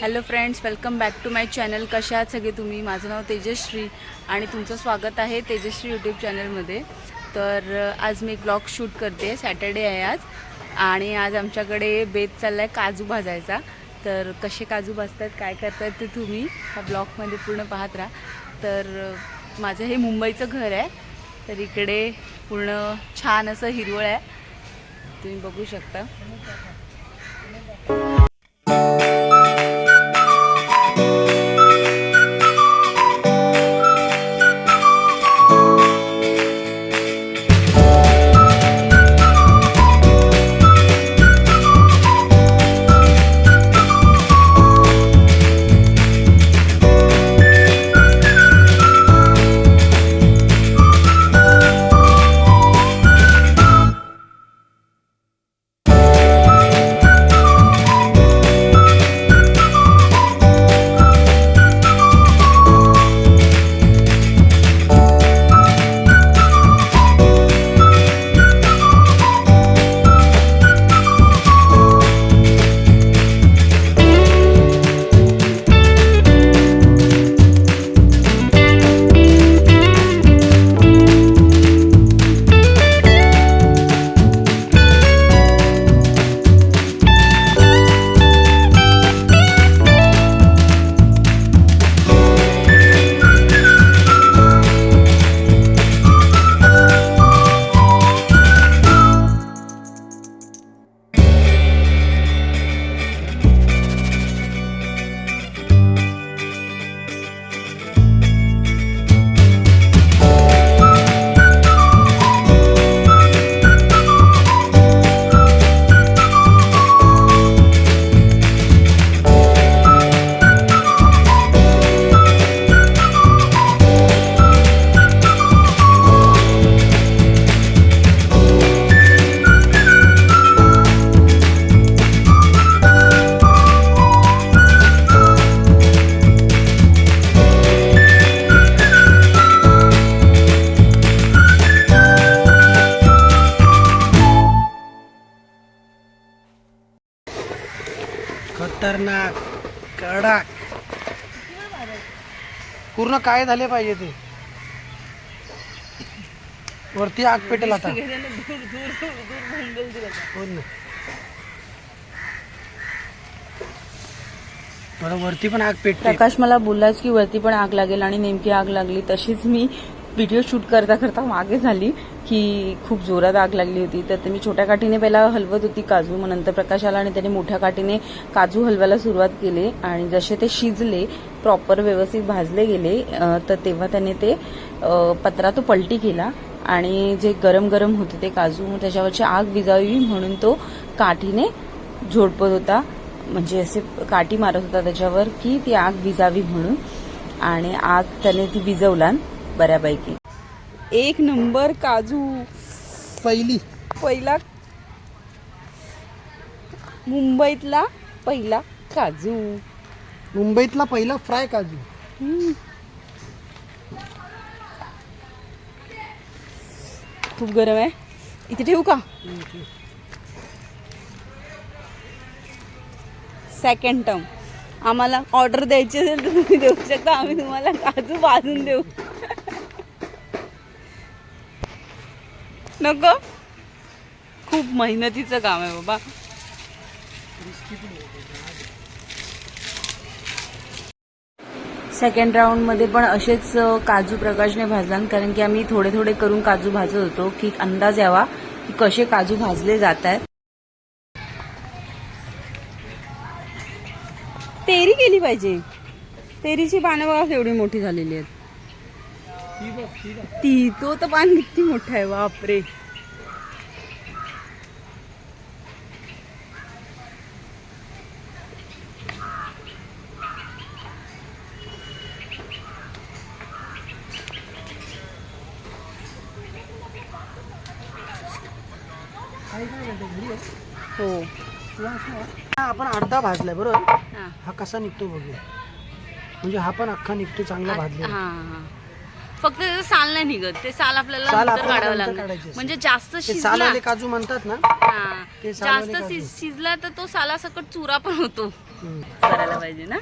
Hello friends welcome back to my channel कशा आहात सगळे तुम्ही? माझं नाव तेजश्री आणि तुमचं स्वागत आहे तेजश्री यूट्यूब चॅनलमध्ये तर आज मी ब्लॉग शूट करते. सॅटर्डे आहे आज. आणि आज आमच्याकडे बेत चालला आहे काजू भाजायचा. तर कसे काजू भाजतात काय करतात ते तुम्ही ह्या ब्लॉगमध्ये पूर्ण पाहत राहा. तर माझं हे मुंबईचं घर आहे. तर इकडे पूर्ण छान असं हिरवळ आहे. तुम्ही बघू शकता. खतरनाक कडक पूर्ण काय झाले पाहिजे ते? वरती आग पेटेल आता. पूर्ण मला वरती पण आग पेटते. प्रकाश मला बोललाच की वरती पण आग लागेल आणि नेमकी आग लागली तशीच मी व्हिडिओ शूट करता करता मागे झाली की खूप जोरात आग लागली होती. तर ते मी छोट्या काठीने पहिला हलवत होती काजू मग नंतर प्रकाश आला आणि त्याने मोठ्या काठीने काजू हलवायला सुरुवात केली. आणि जसे ते शिजले प्रॉपर व्यवस्थित भाजले गेले तर तेव्हा त्याने ते पत्रा तो पलटी केला. आणि जे गरम गरम होते ते काजू मग त्याच्यावरची आग विजावी म्हणून तो काठीने झोडपत होता. म्हणजे असे काठी मारत होता त्याच्यावर की ती आग विजावी म्हणून. आणि आग त्याने ती विजवला बऱ्यापैकी. एक नंबर काजू. पहिली. पहिला. मुंबईतला पहिला काजू. मुंबईतला पहिला फ्राय काजू. हम्म. खूप गरम आहे. इथे ठेवू का? सेकंड टर्म आम्हाला ऑर्डर द्यायची असेल तर तुम्ही देऊ शकता. आम्ही तुम्हाला काजू भाजून देऊ. नको. खूप मेहनतीचं काम आहे बाबा. सेकंड राऊंडमध्ये पण असेच काजू प्रकाशने भाजला कारण की आम्ही थोडे थोडे करून काजू भाजत होतो की अंदाज यावा की कसे काजू भाजले जात आहेत. तेरी केली पाहिजे. तेरीची पानं बघा केवढी मोठी झालेली आहेत. ती तो तर पान किती मोठा आहे बापरे. हो. आपण अर्धा भाजलाय बरोबर? हा. कसा निघतो बघूया. म्हणजे हा पण अख्खा निघतो चांगला भाजलेला. हा. फक्त त्याचं साल नाही निघत. ते साल आपल्याला साल नंतर आपल्याला काढावं नंतर लागणार. काढायचे असते. म्हणजे जास्त ते शिजला काजू म्हणतात ना? हा. ते जास्त शिजला तर तो सालासकट चुरा पण होतो. हम्म. करायला पाहिजे ना?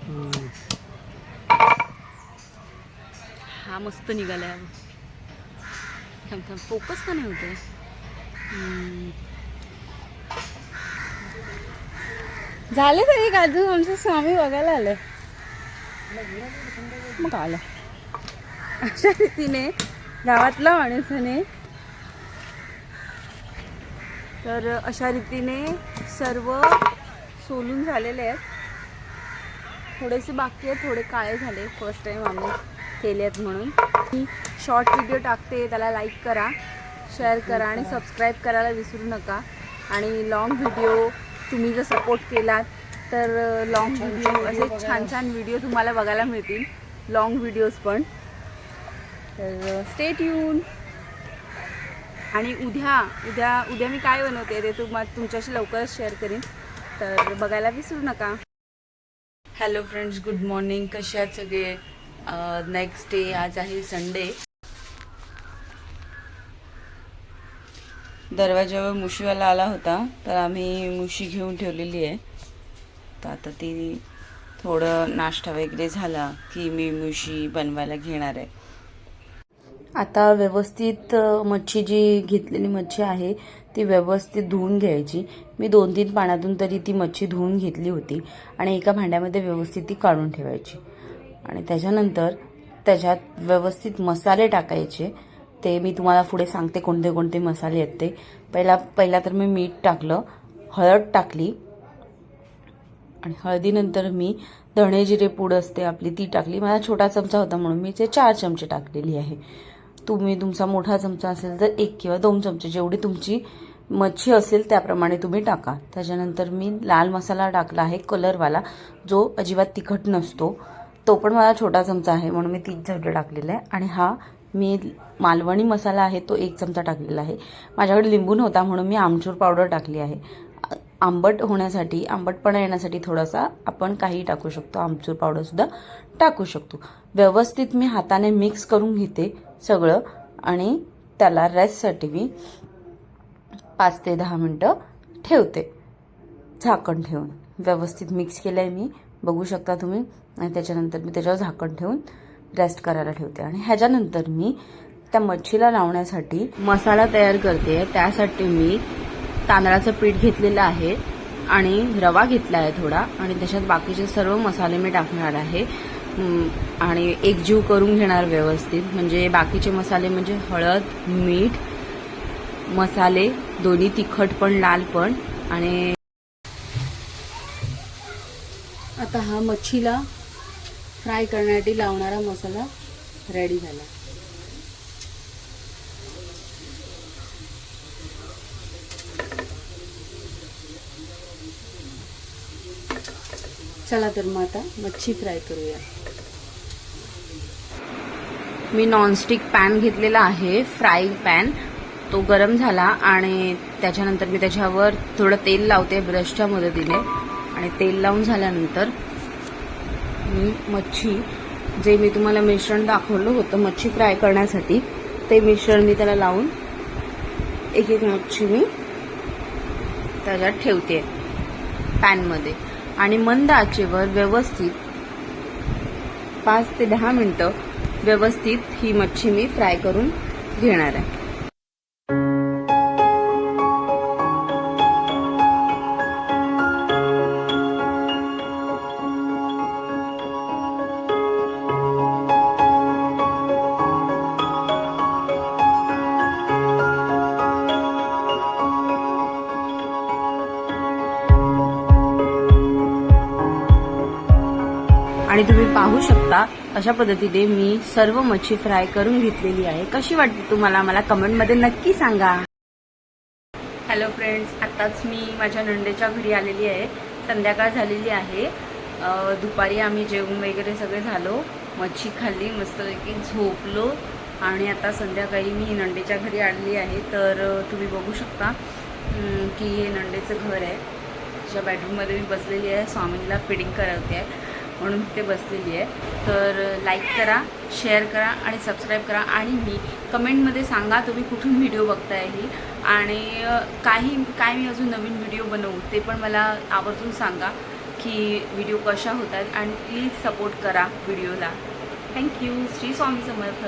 हम्म. हा मस्त निघालाय थांब थांब. फोकस का नाही होते झाले तरी काजू आमचे स्वामी बघायला आले मग आलं. अशा रीतीने गावातल्या माणसाने तर अशा रीतीने सर्व सोलून झालेले आहेत. थोडेसे बाकी आहेत थोडे काळे झाले. फर्स्ट टाईम आम्ही केले आहेत म्हणून. मी शॉर्ट व्हिडिओ टाकते त्याला लाईक करा शेअर करा आणि सबस्क्राईब करायला विसरू नका. आणि लॉंग व्हिडिओ तुम्ही जर सपोर्ट केलात तर लॉंग व्हिडिओ असे छान छान व्हिडिओ तुम्हाला बघायला मिळतील. लॉंग व्हिडिओज पण. तर स्टेट येऊन आणि उद्या उद्या उद्या मी काय बनवते ते तुम्हा तुमच्याशी लवकरच शेअर करीन. तर बघायला विसरू नका. हॅलो फ्रेंड्स गुड मॉर्निंग कसे आहेत सगळे? नेक्स्ट डे आज आहे संडे दरवाज्यावर मुशीवाला आला होता तर आम्ही मुशी घेऊन ठेवलेली आहे. तर आता ती थोडं नाश्ता वगैरे झाला की मी मुशी बनवायला घेणार आहे. आता व्यवस्थित मच्छी जी घेतलेली मच्छी आहे ती व्यवस्थित धुवून घ्यायची. मी दोन तीन पाण्यातून तरी ती मच्छी धुवून घेतली होती आणि एका भांड्यामध्ये व्यवस्थित ती काढून ठेवायची. आणि त्याच्यानंतर त्याच्यात व्यवस्थित मसाले टाकायचे. ते मी तुम्हाला पुढे सांगते कोणते कोणते मसाले आहेत ते. पहिला पहिला तर मी मीठ टाकलं हळद टाकली. आणि हळदीनंतर मी धणे जिरे पूड असते आपली ती टाकली. मला छोटा चमचा होता म्हणून मी ते चार चमचे टाकलेली आहे. तुम्ही तुमचा मोठा चमचा असेल तर एक किंवा दोन चमचे जेवढी तुमची मच्छी असेल त्याप्रमाणे तुम्ही टाका. त्याच्यानंतर मी लाल मसाला टाकला आहे कलरवाला जो अजिबात तिखट नसतो. तो पण मला छोटा चमचा आहे म्हणून मी तीन चमचे टाकलेला आहे. आणि हा मी मालवणी मसाला आहे तो एक चमचा टाकलेला आहे. माझ्याकडे लिंबू नव्हता म्हणून मी आमचूर पावडर टाकली आहे. आंबट होण्यासाठी आंबटपणा येण्यासाठी थोडासा आपण काही टाकू शकतो. आमचूर पावडरसुद्धा टाकू शकतो. व्यवस्थित मी हाताने मिक्स करून घेते सगळं आणि त्याला रेस्टसाठी मी पाच ते दहा मिनटं ठेवते. झाकण ठेवून. व्यवस्थित मिक्स केलं आहे मी. बघू शकता तुम्ही. आणि त्याच्यानंतर मी त्याच्यावर झाकण ठेवून रेस्ट करायला ठेवते. आणि ह्याच्यानंतर मी त्या मच्छीला लावण्यासाठी मसाला तयार करते. त्यासाठी मी तांदळाचं पीठ घेतलेलं आहे आणि रवा घेतला आहे थोडा आणि त्याच्यात बाकीचे सर्व मसाले मी टाकणार आहे. आणि एकजीव करून घेणार व्यवस्थित. म्हणजे बाकीचे मसाले म्हणजे हळद मीठ मसाले दोन्ही तिखट पण लाल पण आणि आता हा मच्छीला फ्राय करण्यासाठी लावणारा मसाला रेडी झाला. चला तर मग आता मच्छी फ्राय करूया. मी नॉनस्टिक पॅन घेतलेला आहे फ्राय पॅन तो गरम झाला आणि त्याच्यानंतर मी त्याच्यावर थोडं तेल लावते ब्रशच्या मदतीने. आणि तेल लावून झाल्यानंतर मी मच्छी जे मी तुम्हाला मिश्रण दाखवलं होतं मच्छी फ्राय करण्यासाठी ते मिश्रण मी त्याला लावून एक एक मच्छी मी त्याच्यात ठेवते पॅनमध्ये आणि मंद आचेवर व्यवस्थित पाच ते दहा मिनटं व्यवस्थित ही मच्छी मी फ्राय करून घेणार आहे. आणि तुम्ही पाहू शकता अशा पद्धतीने मी सर्व मच्छी फ्राय करून घेतलेली आहे. कशी वाटते तुम्हाला मला कमेंटमध्ये नक्की सांगा. हॅलो फ्रेंड्स आत्ताच मी माझ्या नंदेच्या घरी आलेली आहे. संध्याकाळ झालेली आहे. दुपारी आम्ही जेवण वगैरे सगळे झालो. मच्छी खाल्ली मस्तपैकी झोपलो. आणि आता संध्याकाळी मी नंडेच्या घरी आणली आहे. तर तुम्ही बघू शकता की हे नंडेचं घर आहे. ज्या बेडरूममध्ये मी बसलेली आहे स्वामींना फिडिंग करवते आहे. म्हणून तिथे बसलेली आहे. तर लाईक करा शेअर करा आणि सबस्क्राईब करा. आणि मी कमेंटमध्ये सांगा तुम्ही कुठून व्हिडिओ बघताय ही. आणि काही काय मी अजून नवीन व्हिडिओ बनवू ते पण मला आवर्जून सांगा की व्हिडिओ कशा होतात. आणि प्लीज सपोर्ट करा व्हिडिओला थँक्यू श्री स्वामी समर्थ.